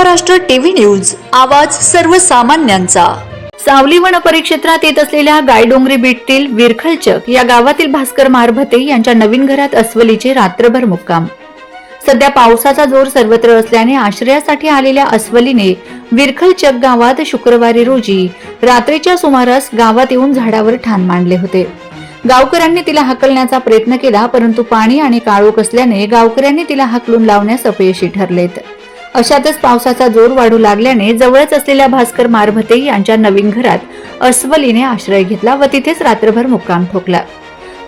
Maharashtra TV news आवाज सर्वसामान्यांचा. सावली वन परिक्षेत्रात येत असलेल्या गायडोंगरी बीटतील विरखलचक या गावातील भास्कर मारभते यांच्या नवीन घरात अस्वलीचे रात्रभर मुक्काम. सध्या पावसाचा जोर सर्वत्र असल्याने आश्रयासाठी आलेल्या अस्वलीने विरखलचक गावात शुक्रवारी रोजी रात्रीच्या सुमारास गावात येऊन झाडावर ठाण मांडले होते. गावकऱ्यांनी तिला हकलण्याचा प्रयत्न केला परंतु पाणी आणि काळोख असल्याने गावकऱ्यांनी तिला हकलून लावण्यास अपयशी ठरलेत. अशातच पावसाचा जोर वाढू लागल्याने जवळच असलेल्या भास्कर मारभते यांच्या नवीन घरात अस्वलीने आश्रय घेतला व तिथेच रात्रभर मुक्काम ठोकला.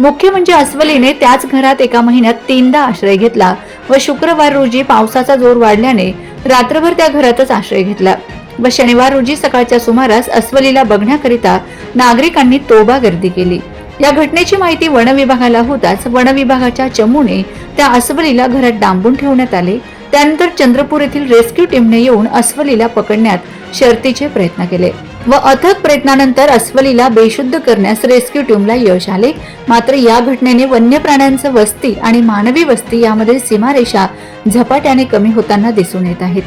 मुख्य म्हणजे अस्वलीने त्याच घरात एका महिन्यात तीनदा आश्रय घेतला व शुक्रवार रोजी पावसाचा जोर वाढल्याने रात्रभर त्या घरातच आश्रय घेतला. व शनिवार रोजी सकाळच्या सुमारास अस्वलीला बघण्याकरिता नागरिकांनी तोबा गर्दी केली. या घटनेची माहिती वनविभागाला होताच वनविभागाच्या चमूने त्या अस्वलीला घरात डांबून ठेवण्यात आले त्यानंतर चंद्रपूर येथील रेस्क्यू टीमने येऊन अस्वलीला पकडण्यात शर्तीचे प्रयत्न केले व अथक प्रयत्नानंतर अस्वलीला बेशुद्ध करण्यास रेस्क्यू टीमला यश आले. मात्र या घटनेने वन्य प्राण्यांचं वस्ती आणि मानवी वस्ती यामध्ये सीमारेषा झपाट्याने कमी होताना दिसून येत आहेत.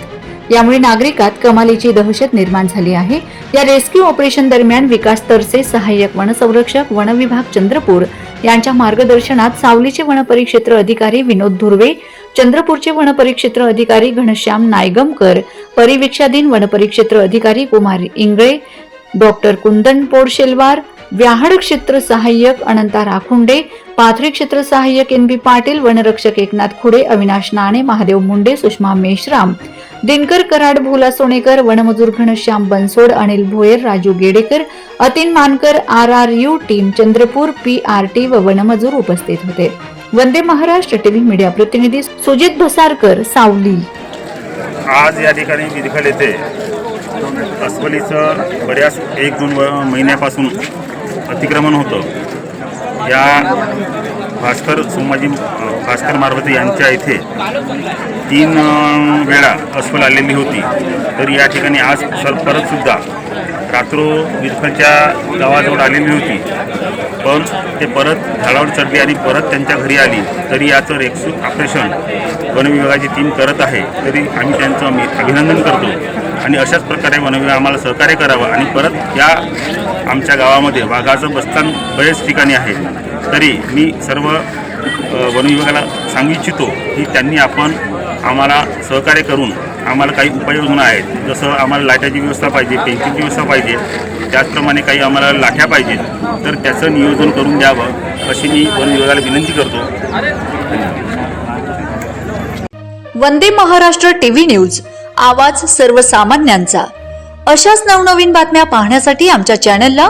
यामुळे नागरिकात कमालीची दहशत निर्माण झाली आहे. या रेस्क्यू ऑपरेशन दरम्यान विकास तरसे सहाय्यक वनसंरक्षक वन विभाग चंद्रपूर यांच्या मार्गदर्शनात सावलीचे वनपरिक्षेत्र अधिकारी विनोद धुर्वे चंद्रपूरचे वनपरिक्षेत्र अधिकारी घनश्याम नायगमकर परिवीक्षाधीन वनपरिक्षेत्र अधिकारी कुमार इंगळे डॉक्टर कुंदन पोडशेलवार व्याहाड क्षेत्र सहाय्यक अनंता राखुंडे पाथरी क्षेत्र सहाय्यक एन बी पाटील वनरक्षक Eknath Khude Avinash Nane Mahadev Munde Sushma Meshram Dinkar Karad Bhola Sonekar वनमजूर Ghanshyam Bansod Anil Bhoyar Raju Gedekar Atin Mankar R R U team Chandrapur P R T व वनमजूर उपस्थित होते. वंदे महाराष्ट्र टीव्ही मीडिया प्रतिनिधी सुजित भसारकर सावली. आज या ठिकाणी विदखल येथे अस्वलीचं बऱ्याच एक दोन महिन्यापासून अतिक्रमण होतं. या भास्कर सोमाजी भास्कर मारवते यांच्या इथे तीन वेळा अस्वल आलेली होती. तर या ठिकाणी आज सर परतसुद्धा रात्रो विदखलच्या गावाजवळ आलेली होती. पण ते परत झाडावर चढली आणि परत त्यांच्या घरी आली. तरी याचं रेक्स ऑपरेशन वनविभागाची टीम करत आहे. तरी आम्ही त्यांचं आम्ही अभिनंदन करतो. आणि अशाच प्रकारे वनविभाग आम्हाला सहकार्य करावं आणि परत या आमच्या गावामध्ये वाघाचं बस्तान बरेच ठिकाणी आहे. तरी मी सर्व वनविभागाला सांगू इच्छितो की त्यांनी आपण आम्हाला सहकार्य करून आम्हाला काही उपाययोजना आहेत. जसं आम्हाला लाटाची व्यवस्था पाहिजे पेन्सिलची व्यवस्था पाहिजे त्याचप्रमाणे काही आम्हाला लाठ्या पाहिजेत तर त्याचं नियोजन करून द्यावं अशी मी वनविभागाला विनंती करतो. वंदे महाराष्ट्र टीव्ही न्यूज आवाज सर्वसामान्यांचा. अशाच नवनवीन बातम्या पाहण्यासाठी आमच्या चॅनलला